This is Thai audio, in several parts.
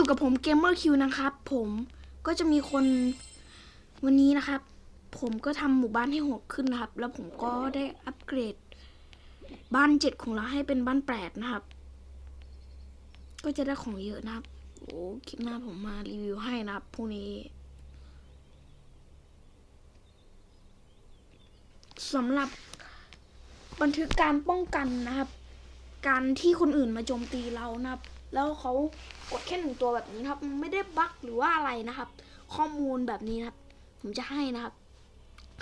อยู่กับผมเกมเมอร์คิวนะครับ ผมก็จะมีคนวันนี้นะครับ ผมก็ทำหมู่บ้านให้โหดขึ้นนะครับ แล้วผมก็ได้อัปเกรด บ้านเจ็ดของเราให้เป็นบ้านแปดนะครับ ก็จะได้ของเยอะนะครับโอ้คลิปหน้าผมมารีวิวให้นะครับพรุ่งนี้สำหรับบันทึกการป้องกันนะครับ การที่คนอื่นมาโจมตีเรานะครับ แล้วเขากดแค่หนึ่งตัวแบบนี้ครับ ไม่ได้บั๊กหรือว่าอะไรนะครับ ข้อมูลแบบนี้นะครับ ผมจะให้นะครับ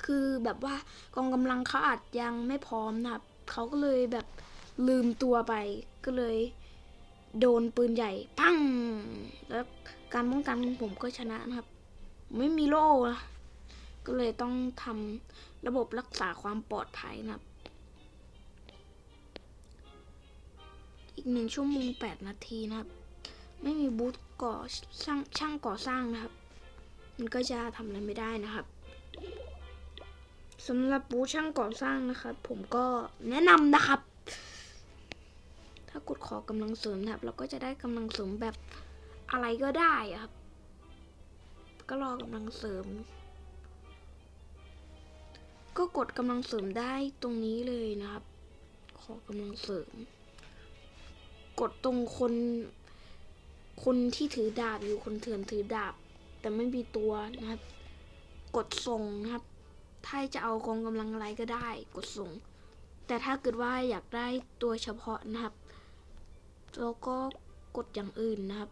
คือแบบว่ากองกำลังเขาอาจยังไม่พร้อมนะครับเขาก็เลยแบบลืมตัวไปก็เลย โดนปืนใหญ่ปังแล้วการป้องกันของผมก็ชนะนะครับ ไม่มีโล่ก็เลยต้องทำระบบรักษาความปลอดภัยนะครับ อีกหนึ่งชั่วโมงแปดนาทีนะครับ ไม่มีบูธก่อช่างช่างก่อสร้างนะครับ มันก็จะทำอะไรไม่ได้นะครับสำหรับบูธช่างก่อสร้างนะครับ ผมก็แนะนำนะครับ ถ้ากดขอกำลังเสริมนะครับ เราก็จะได้กำลังเสริมแบบอะไรก็ได้อะครับ ก็รอกำลังเสริม ก็กดกำลังเสริมได้ตรงนี้เลยนะครับ ขอกำลังเสริม กดตรงคน คนที่ถือดาบอยู่คนเถื่อนถือดาบ แต่ไม่มีตัวนะครับ กดส่งนะครับ ถ้าจะเอากองกำลังอะไรก็ได้ กดส่ง แต่ถ้าเกิดว่าอยากได้ตัวเฉพาะนะครับแล้วก็กดอย่างอื่นนะครับ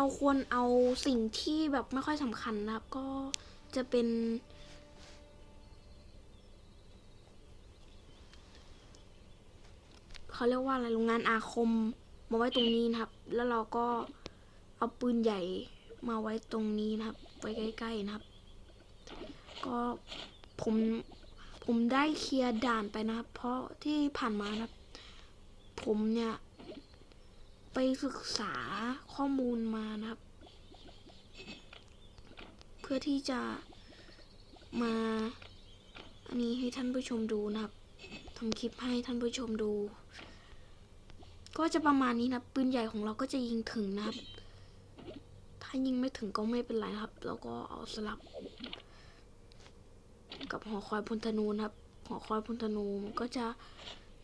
เราควรเอาสิ่งที่แบบไม่ค่อยสำคัญนะครับ ก็จะเป็น เขาเรียกว่าอะไรโรงงานอาคมมาไว้ตรงนี้นะครับ แล้วเราก็เอาปืนใหญ่มาไว้ตรงนี้นะครับ ไว้ใกล้ๆนะครับ ก็ผมผมได้เคลียร์ด่านไปนะครับ เพราะที่ผ่านมานะครับ ผมเนี่ย ไปศึกษาข้อมูลมานะครับ เพื่อที่จะมาอันนี้ให้ท่านผู้ชมดูนะครับทำคลิปให้ท่านผู้ชมดู ก็จะประมาณนี้นะปืนใหญ่ของเราก็จะยิงถึงนะครับ ถ้ายิงไม่ถึงก็ไม่เป็นไรนะครับเราก็เอาสลับ กับหอคอยพลธนูนะครับ หอคอยพลธนูมันก็จะ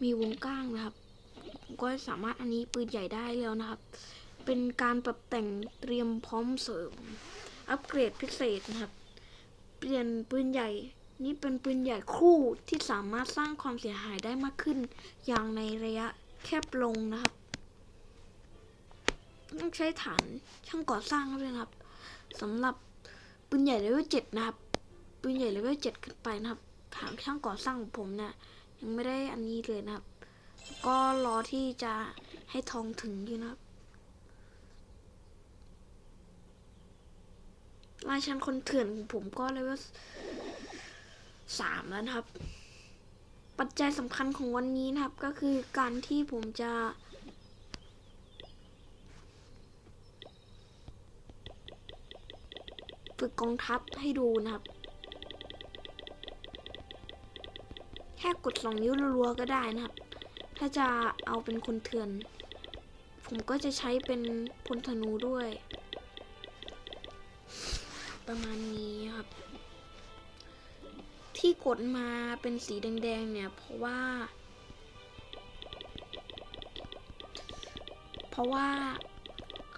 มีวงก้างนะครับ ผมก็สามารถอันนี้ปืนใหญ่ได้แล้วนะครับ เป็นการปรับแต่งเตรียมพร้อมเสริม อัปเกรดพิเศษนะครับ เปลี่ยนปืนใหญ่นี่เป็นปืนใหญ่คู่ที่สามารถสร้างความเสียหายได้มากขึ้น อย่างในระยะแคบลงนะครับต้องใช้ฐานช่างก่อสร้างด้วยนะครับสำหรับปืนใหญ่เลเวลเจ็ดนะครับปืนใหญ่เลเวลเจ็ดขึ้นไปนะครับ ฐานช่างก่อสร้างของผมเนี่ยยังไม่ได้อันนี้เลยนะครับ ก็รอที่จะให้ทองถึงอยู่นะครับราชันคนเถื่อนของผมก็เลยว่าสามแล้วนะครับ ปัจจัยสำคัญของวันนี้นะครับ ก็คือการที่ผมจะฝึกกองทัพให้ดูนะครับ แค่กดสองนิ้วรัวๆก็ได้นะครับ ถ้าจะเอาเป็นคนเถื่อน ผมก็จะใช้เป็นพลธนูด้วย ประมาณนี้ครับ ที่กดมาเป็นสีแดงๆเนี่ย เพราะว่า เพราะว่า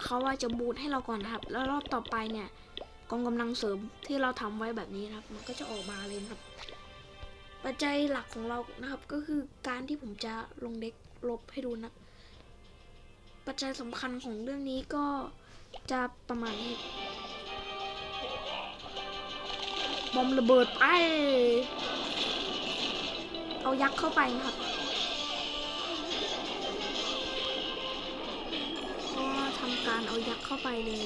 เขาว่าจะบูทให้เราก่อนครับ แล้วรอบต่อไปเนี่ยกองกำลังเสริมที่เราทำไว้แบบนี้ครับ มันก็จะออกมาเลยครับ ปัจจัยหลักของเรานะครับ ก็คือการที่ผมจะลงเด็กลบให้ดูนะ ปัจจัยสำคัญของเรื่องนี้ก็จะประมาณนี้บอมระเบิดไป เอายักษ์เข้าไปนะครับก็ทำการเอายักษ์เข้าไปเลย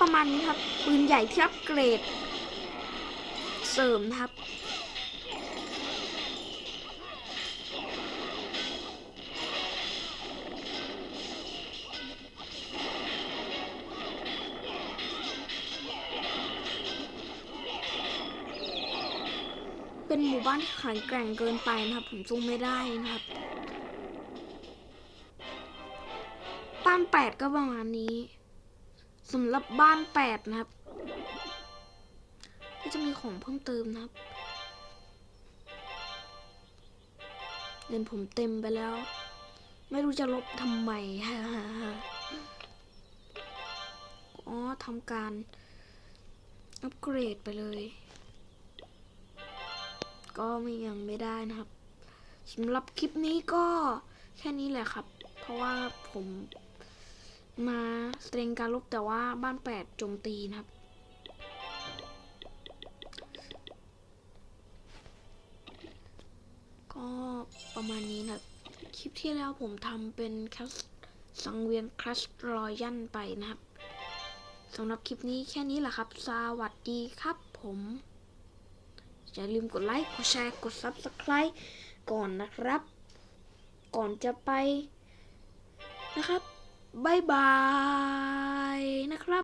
ประมาณนี้ครับ ปืนใหญ่ที่อัปเกรด เสริมครับ เป็นหมู่บ้านที่แข็งแกร่งเกินไปนะครับ ผมสู้ไม่ได้นะครับบ้านแปดก็ประมาณนี้ สำหรับบ้านแปดนะครับ ก็จะมีของเพิ่มเติมนะครับเงินผมเต็มไปแล้ว ไม่รู้จะลบทำไมอ๋อทำการอัปเกรดไปเลย ก็ไม่ยังไม่ได้นะครับสำหรับคลิปนี้ก็แค่นี้แหละครับ เพราะว่าผม มาแสดงการลบแต่ว่าบ้านแปดโจมตีนะครับ ก็ประมาณนี้นะคลิปที่แล้วผมทำเป็นแคสสังเวียนคลัชรอยันไปนะครับสำหรับคลิปนี้แค่นี้แหละครับ สวัสดีครับผม อย่าลืมกดไลค์ กดแชร์ กด Subscribe ก่อนนะครับ ก่อนจะไปนะครับ บายบายนะครับ